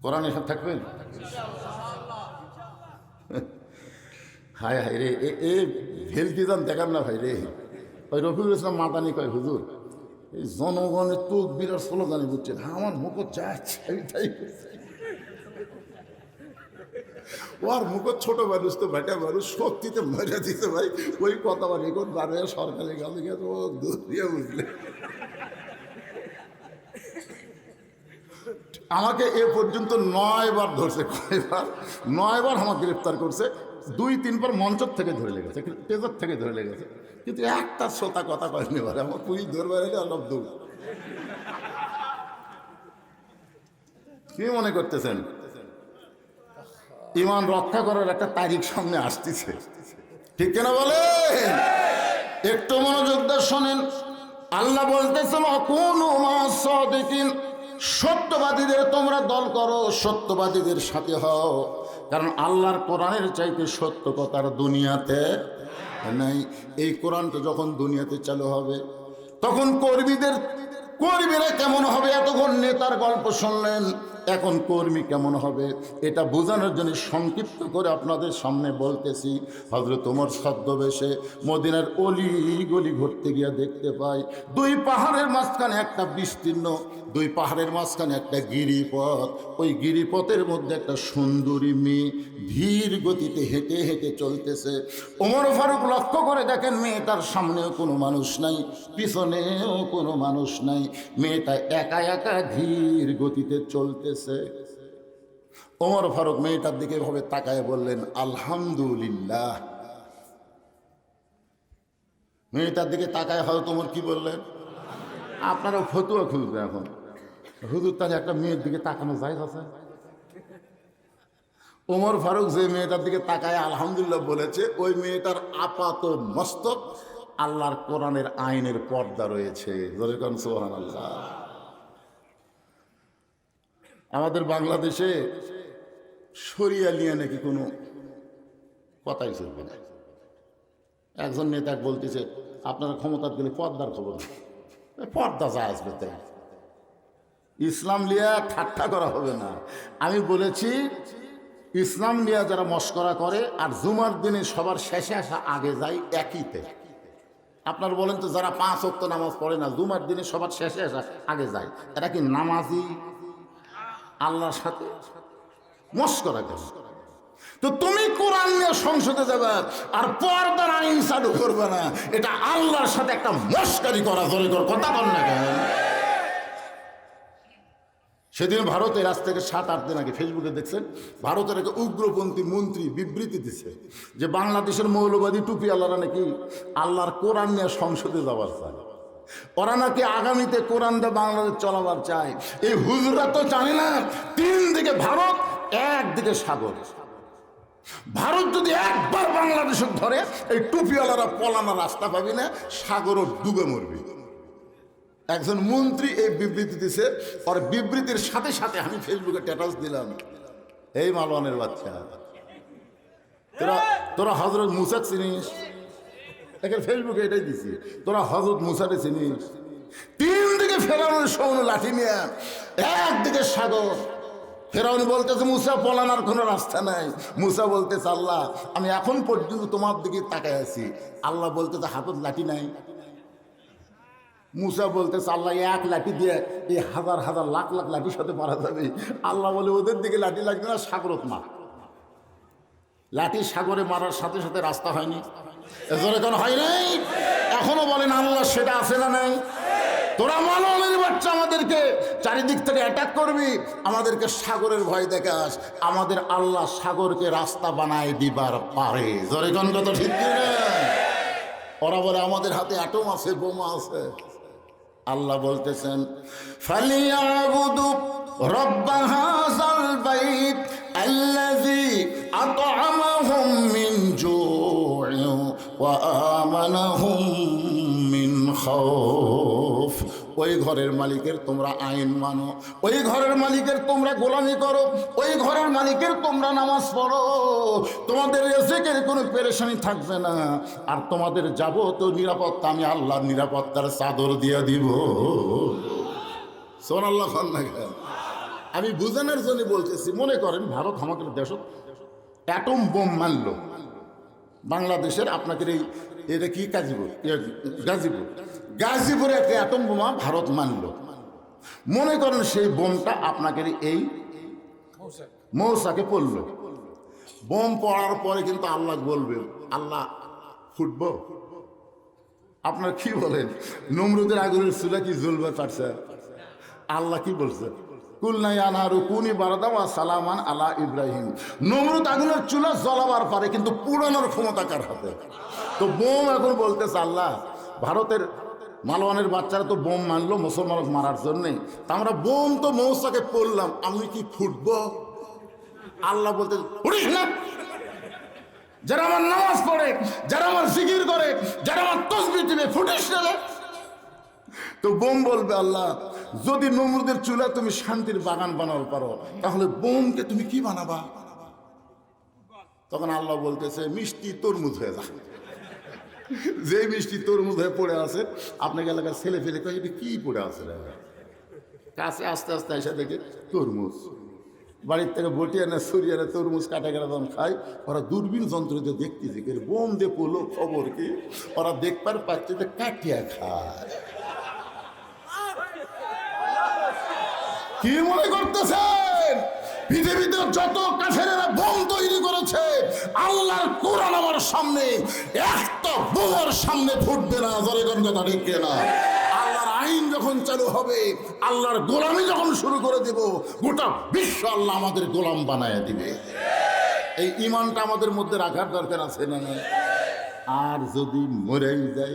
কোরআনের সাথে থাকবেন হায় হায় রে, এ ভেলকি যান দেখান না ভাই রে। ওই রফিকুল ইসলাম মাতানি কয়, হুজুর, এই জনগণের তো বিরাট স্লোগানি বুঝছেন আমার মুখ চাচ্ছে আমি তাই। ওর মুখ ছোট মানুষ তো বেটা মানুষ শক্তিতে মজা দিতে ভাই। ওই কথা বলে এখন বারে সরকারি গালে গেছে ও দূরিয়া বুঝলে আমাকে এ পর্যন্ত নয় বার ধরছে, কয়বার? নয় বার আমাকে গ্রেপ্তার করছে। দুই, তিনবার মঞ্চর থেকে ধরে লেগেছে তেজার থেকে ধরে লেগেছে। কিন্তু একটা শ্রোতা কথা কয়নি এবার আমার পুলিশ ধরবার এলে অলপ দূর কি মনে করতেছেন? ইমান রক্ষা করার একটা তারিখ সামনে আসতেছে। ঠিক কেনা বলে একটু মনোযোগ দিয়ে শোনেন। আল্লাহ বলতেছেন কোন দেখিন সত্যবাদীদের তোমরা দল করো, সত্যবাদীদের সাথে হও। কারণ আল্লাহর কোরআনের চাইতে সত্য কথার দুনিয়াতে নাই। এই কোরআনটা যখন দুনিয়াতে চালু হবে, তখন কর্মীদের, কর্মীরা কেমন হবে এতক্ষণ নেতার গল্প শুনলেন। এখন কর্মী কেমন হবে? এটা বোঝানোর জন্য সংক্ষিপ্ত করে আপনাদের সামনে বলতেছি। হজরত তোমার ছদ্মবেশে মদিনার অলি গলি ঘুরতে গিয়ে দেখতে পাই, দুই পাহাড়ের মাঝখানে একটা বিস্তীর্ণ, দুই পাহাড়ের মাঝখানে একটা গিরিপথ। ওই গিরিপথের মধ্যে একটা সুন্দরী মেয়ে ধীর গতিতে হেঁটে হেঁটে চলতেছে। ওমর ফারুক লক্ষ্য করে দেখেন মেয়েটার সামনেও কোনো মানুষ নাই, পিছনেও কোনো মানুষ নাই। মেয়েটা একা একা ধীর গতিতে চলতেছে ওমর ফারুক মেয়েটার দিকে ভাবে তাকায় বললেন, আলহামদুলিল্লাহ। মেয়েটার দিকে তাকায় হয়তো তোমার কি বললেন আপনারা ফতুয়া খুঁজবে এখন। হুজুর, তাহলে একটা মেয়ের দিকে তাকানো যায় আছে? ওমর ফারুক যে মেয়েটার দিকে তাকায়, আলহামদুলিল্লাহ বলেছে, ওই মেয়েটার আপাত মস্তক আল্লাহর কোরআনের আইনের পর্দা রয়েছে। আল্লাহ আমাদের বাংলাদেশে সরিয়া নিয়ে নাকি কোনো কথাই চলবে না। একজন নেতা বলতেছে, আপনারা ক্ষমতার গেলে পর্দার খবর পর্দা যা আসবে তাই। ইসলাম লিয়া ঠাট্টা করা হবে না। আমি বলেছি, ইসলাম নিয়ে যারা মস্করা করে, আর জুমার দিনে সবার শেষে আসা আগে যায় একইতে। আপনার বলেন তো যারা পাঁচ অক্ত নামাজ পড়ে না, জুমার দিনে সবার শেষে আসা আগে যায়। এটা কি নামাজি আল্লাহর সাথে। মস্করা করে তো তুমি কোরআন নিয়ে সংসদে যাবে, আর পর্দার আইন চালু করবে না। এটা আল্লাহর সাথে একটা মস্কারি করা ধরে কর কথা বল না কেন? সেদিন ভারতের আজ থেকে সাত, আট দিন আগে ফেসবুকে দেখছেন, ভারতের এক উগ্রপন্থী মন্ত্রী বিবৃতি দিচ্ছে যে বাংলাদেশের মৌলবাদী টুপি আল্লাহরা নাকি আল্লাহর কোরআন নিয়ে সংসদে যাওয়ার চায়। ওরা নাকি আগামীতে কোরআন দিয়ে বাংলাদেশ চলাবার চায়। এই হুজুরা তো জানে না, তিন দিকে ভারত একদিকে সাগর। ভারত যদি একবার বাংলাদেশ ধরে, এই টুপিওয়ালারা পলানা রাস্তা পাবি না, সাগরও ডুবে মরবি। একজন মন্ত্রী এই বিবৃতি দিছে, আর বিবৃতির সাথে সাথে আমি ফেসবুকে স্ট্যাটাস দিলাম। এই মালওয়ানের বাচ্চা। তোরা তোরা হজরত মুসাক চিনিস? এখানে ফেসবুকে এটাই দিছি। তোরা হজরত মুসারে চিনিস তিন দিকে ফেরানোর সৌন লাঠি নিয়ে। একদিকে সাগর। ফেরাউন বলতেছে, মুসা পলানার কোনো রাস্তা নাই। মুসা বলতেছে, আল্লাহ, আমি এখন পর্যন্ত তোমার দিকে তাকায় আছি। আল্লাহ বলতেছে, হাতত লাঠি নাই। মুসা বলতেছে, আল্লাহ এক লাঠি দিয়ে এই হাজার হাজার, লাখ লাখ লাঠির সাথে পারা যাবে আল্লাহ বলে, ওদের দিকে লাঠি লাগবে না, সাগরত মার। লাঠি সাগরে মারার সাথে সাথে রাস্তা হয়নি। কেন হয় নাই এখনও বলেন, আল্লাহ সেটা আছে না নাই? তোরা মানবের বাচ্চা আমাদেরকে চারিদিক থেকে অ্যাটাক করবি। আমাদেরকে সাগরের ভয় দেখাস। আমাদের আল্লাহ সাগরকে রাস্তা বানায় দিবার পারে। জরে কথা তো ঠিক ওরা বলে, আমাদের হাতে অ্যাটম আছে, বোমা আছে। আল্লাহ বলতেছেন আল্লাযী আত'আমাহুম মিন ওই ঘরের মালিকের তোমরা আইন মানো। ওই ঘরের মালিকের তোমরা গোলামি করো। ওই ঘরের মালিকের তোমরা নামাজ পড়ো। তোমাদের রেজেকের কোনো পেরেশানি থাকবে না। আর তোমাদের যাবতীয় নিরাপত্তা আমি আল্লাহর নিরাপত্তার চাদর দিয়ে দিব। সোন আল্লাহ খান না কেন? আমি বুঝানোর জন্য বলতেছি, মনে করেন ভারত আমাদের দেশ অ্যাটম বোম মারল। বাংলাদেশের আপনাদের এই এটা কি গাজীপুর? গাজীপুর। গাজীপুরে একটা অ্যাটম বোমা ভারত মানল। মনে করেন সেই বোমটা আপনাদের এই মৌসাকে পড়ল। বোম পড়ার পরে কিন্তু আল্লাহ বলবে, আল্লাহ ফুটব আপনার কি বলেন? নমরুদের আগুনের চুলা কি জ্বলবে পারছে? আল্লাহ কি বলছে? আলা ইব্রাহিম। জ্বলাবার পারে, কিন্তু পুরানোর তো বোম এখন বলতেছে আল্লাহ, ভারতের মালওয়ানের বাচ্চারা তো বোম মানলো মুসলমান মারার জন্যে। তা আমরা বোম তো মৌসাকে পড়লাম আমি কি ফুটব? আল্লাহ বলতে না! যারা আমার নামাজ পড়ে, যারা আমার জিকির করে, যারা আমার তসবি দিবে ফুটিস না। তো বোম বলবে আল্লাহ, যদি নমরুদের চুলা তুমি শান্তির বাগান বানাতে পারো, তাহলে বোমকে তুমি কি বানাবা? তখন আল্লাহ বলতেছে, মিষ্টি তরমুজ হয়ে যা। যে মিষ্টি তরমুজ হয়ে পড়ে আছে, আপনাকে এলাকার ছেলে ফেলে কয়, এটা কি পড়ে আছে কাছে আস্তে আস্তে এসে দেখে, তরমুজ। বাড়ির থেকে বটি আনে সরি আনে তরমুজ কাটা কাটা দাম খায়। ওরা দূরবীন যন্ত্র দিয়ে দেখতেছে বোম দিয়ে পড়ল, খবর কি? ওরা দেখবার পাচ্ছে যে কাটিয়া খায়। কি মনে করতেছেন? পৃথিবীতে যত কাফেরেরা বোম তৈরি করেছে, আল্লাহর কোরআন আমার সামনে, একটা বোমার সামনে ফুটবে না। জরে কোন কথা ঠিক না আল্লাহর আইন যখন চালু হবে, আল্লাহর গোলামি যখন শুরু করে দেব, গোটা বিশ্ব আল্লাহ আমাদের গোলাম বানায় দিবে। এই ইমানটা আমাদের মধ্যে রাখার দরকার আছে না? আর যদি মরেই যাই